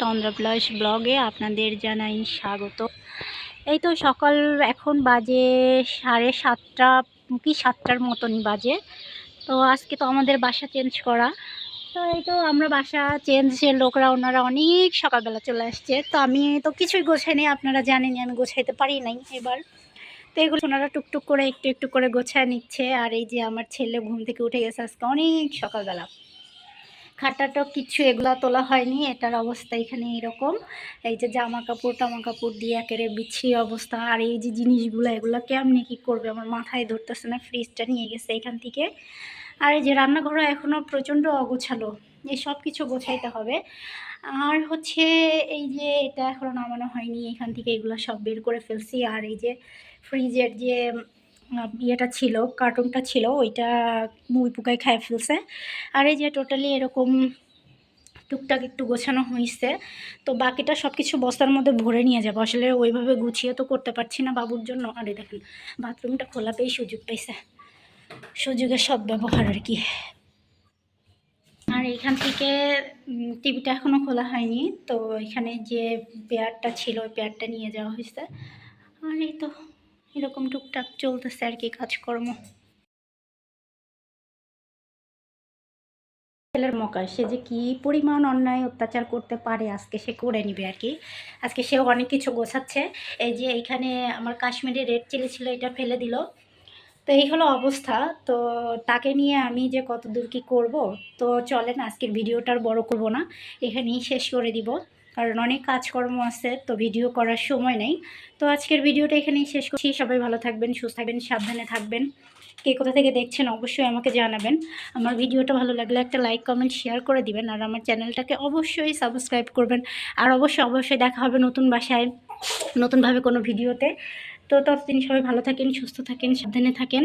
তন্দ্রা plus ব্লগে আপনাদের জানাই স্বাগত। এই তো সকাল এখন বাজে সাড়ে সাতটা, কি সাতটার মতনই বাজে। তো আজকে তো আমাদের বাসা চেঞ্জ করা। তো এই তো আমরা বাসা চেঞ্জের লোকরা, ওনারা অনেক সকালবেলা চলে আসছে। তো আমি তো কিছুই গোছাইনি, আপনারা জানেনই আমি গোছাইতে পারি নাই এবার। তো এগুলো ওনারা টুকটুক করে, একটু একটু করে গোছায় নিচ্ছে। আর এই যে আমার ছেলে ঘুম থেকে উঠে গেছে আজকে অনেক সকালবেলা। খাটাটা কিছু এগুলা তোলা হয়নি, এটার অবস্থা এখানে এরকম। এই যে জামা কাপড় টামা কাপড় দিয়ে একেবারে বিচ্ছিরি অবস্থা। আর এই যে জিনিসগুলো, এগুলো কেমনি কী করবে? আমার মাথায় ধরতেছে না, ফ্রিজটা নিয়ে গেছে এখান থেকে। আর এই যে রান্নাঘরও এখনও প্রচণ্ড অগোছালো। এই সব কিছু গোছাইতে হবে। আর হচ্ছে এই যে এটা এখনও নামানো হয়নি, এখান থেকে এগুলো সব বের করে ফেলছি। আর এই যে ফ্রিজের যে ইয়েটা ছিল কার্টুনটা ছিল, ওইটা মুই পোকায় খায় ফেলছে। আর এই যে টোটালি এরকম টুকটাক একটু গোছানো হয়েছে, তো বাকিটা সব কিছু বস্তার মধ্যে ভরে নিয়ে যাব। আসলে ওইভাবে গুছিয়ে তো করতে পারছি না বাবুর জন্য। আরে দেখেন বাথরুমটা খোলা পেয়েই সুযোগ পাইছে। সুযোগের সব ব্যবহার আর কি। আর এখান থেকে টিভিটা এখনও খোলা হয়নি। তো এখানে যে পেয়ারটা ছিল, ওই পেয়ারটা নিয়ে যাওয়া হয়েছে। আর এই তো। এরকম টুকটাক চলতেছে আর কি কাজকর্ম। ছেলের মকা সে যে কি পরিমাণ অন্যায় অত্যাচার করতে পারে আজকে সে করে নিবে আর কি। আজকে সেও অনেক কিছু গোছাচ্ছে। এই যে এইখানে আমার কাশ্মীরি রেড চিলি ছিল, এটা ফেলে দিল। তো এই হলো অবস্থা। তো তাকে নিয়ে আমি যে কত দূর কী করব, তো চলেন আজকের ভিডিওটা আর বড় করব না। এখানেই শেষ করে দিব। কারণ অনেক কাজকর্ম আছে, তো ভিডিও করার সময় নেই। তো আজকের ভিডিওটা এখানেই শেষ করছি। সবাই ভালো থাকবেন, সুস্থ থাকবেন, সাবধানে থাকবেন। কে কোথা থেকে দেখছেন অবশ্যই আমাকে জানাবেন। আমার ভিডিওটা ভালো লাগলে একটা লাইক কমেন্ট শেয়ার করে দিবেন। আর আমার চ্যানেলটাকে অবশ্যই সাবস্ক্রাইব করবেন। আর অবশ্যই অবশ্যই দেখা হবে নতুন বাসায়, নতুনভাবে কোনো ভিডিওতে তো ততদিন সবাই ভালো থাকেন, সুস্থ থাকেন, সাবধানে থাকেন।